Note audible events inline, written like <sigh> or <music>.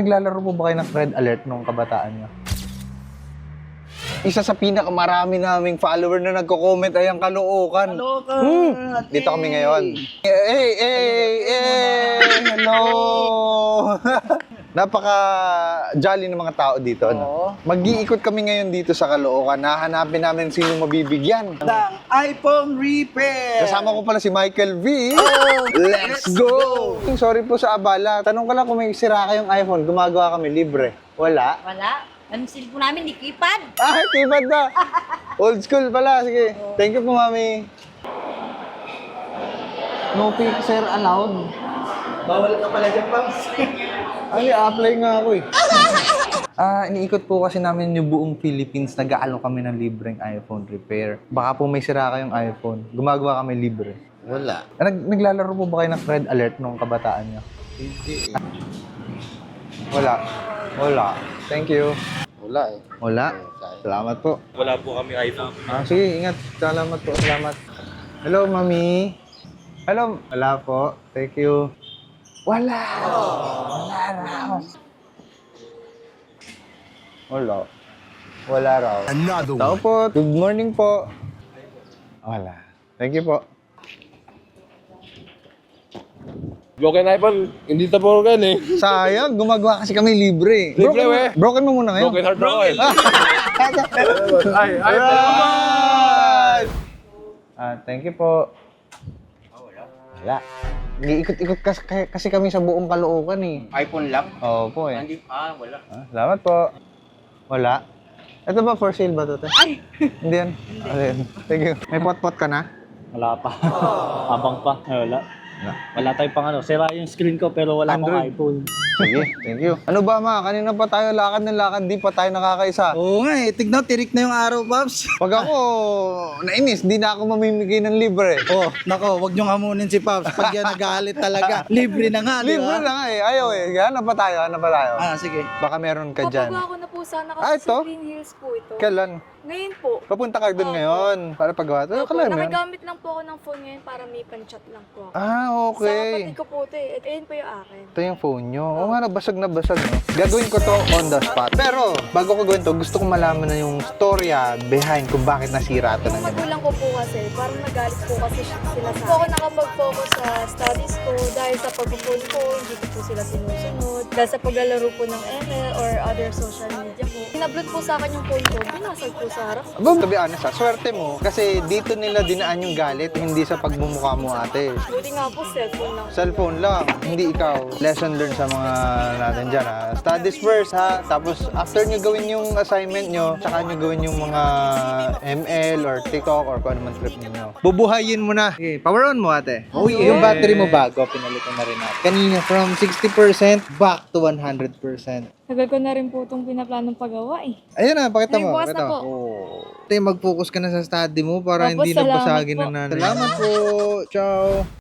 naglalaro po ba kayo ng Red Alert nung kabataan niyo? Isa sa pinakamarami naming follower na nagko-comment ay ang Caloocan. Hmm. Dito kami ngayon. Hey, hey, hey, hello! <laughs> Napaka jolly ng mga tao dito. Ano? Mag-iikot kami ngayon dito sa Caloocan. Nahanapin namin sino mabibigyan. ng iPhone Repair. Kasama ko pala si Michael V. Let's go! Sorry po sa abala. Tanong ko lang kung may sira kayong iPhone. Gumagawa kami libre. Wala? Wala. Ang cellphone namin, di kipad. Ah, tibad na. <laughs> Old school pala. Sige. Thank you po, mami. No picture allowed. Bawal ka pala dyan, Pams. <laughs> Ay, apply nga ako eh. <laughs> Ah, iniikot po kasi namin yung buong Philippines. Nag-aalo kami ng libreng iPhone repair. Baka po may sira kayong iPhone. Gumagawa kami libre. Wala. Ah, Nag naglalaro po ba kayo ng Red Alert nung kabataan niyo? Hindi. Wala. Wala. Thank you. Wala eh. Wala. Salamat po. Wala po kami iPhone. Ah, sige, ingat. Salamat po. Salamat. Hello, mami. Hello. Wala po. Thank you. Wala. Wala raw. Wala. Wala raw. Another Tao po. Good morning po. Wala. Thank you po. Broken iPhone, hindi ito broken eh. <laughs> Sayang, gumagawa kasi kami libre. Libre, broken, we. broken mo muna ngayon. Broken heart eh. <laughs> Ay, ay, Alright! Ah, thank you po. Wala. Iikot-ikot kasi, kasi kami sa buong Caloocan eh. iPhone lang? Oo po eh. Hindi, ah, wala. Ah, salamat po. Wala. Ito ba for sale ba to? te? Ay! Hindi yan. Alin. Thank you. May pot-pot ka na? Wala pa. <laughs> Abang pa. Ay, wala. Wala. Wala tayong pang ano. Sira yung screen ko pero wala akong Android. iPhone. Sige, thank you. Ano ba ma? Kanina pa tayo lakad ng lakad, di pa tayo nakakaisa. Oo nga eh. Tignan, tirik na yung araw, Pams. <laughs> Pag ako nainis, di na ako mamimigay ng libre. oh, nako, wag niyong hamunin si Pops. Pag yan nagalit talaga. <laughs> Libre na nga, di Libre ba? na nga eh. Ayaw eh. Hanap pa tayo, hanap pa tayo. Ah, sige. Baka meron ka dyan. Papagawa ko na po sana Ah, kasi ito? sa Green Hills po ito. Kailan? Ngayon po. Papunta ka doon Opo. ngayon para paggawa. Ano Opo, mo yan? nakagamit lang po ako ng phone ngayon para may pan-chat lang po ako. Ah, Sa okay. kapatid ko po ito eh. Ito yun po yung akin. Ito yung phone nyo. Oo nga, basag na basag, no? Gagawin ko to on the spot. Pero, bago ko gawin to, gusto kong malaman na yung storya behind kung bakit nasira to Yung ng magulang ko po kasi, parang nagalit po kasi siya- sila sa ako nakapag-focus sa studies ko dahil sa pag-phone ko, hindi ko po sila sinusunod. Dahil sa paglalaro po ng ML or other social media ko. Pinablot po sa akin yung phone ko, binasag po sa harap. Aba, to be honest ha, swerte mo. Kasi dito nila dinaan yung galit, hindi sa pagmumukha mo ate. Buti nga po, cellphone lang. Cellphone lang, hindi ikaw. Lesson learned sa mga natin dyan ha. Studies first ha. Tapos after nyo gawin yung assignment nyo, tsaka nyo gawin yung mga ML or TikTok or kung ano man trip ninyo. Bubuhayin mo na. Okay, power on mo ate. Oh yeah. Yung battery mo bago, pinalitan na rin natin. Kanina from 60% back to 100%. Tagal ko na rin po itong pinaplanong paggawa eh. Ayun na, pakita mo. bukas pakita na mo. po. Oh. Mag-focus ka na sa study mo para Opo, hindi na salamat basagin po. ng nanay. Salamat po. Ciao.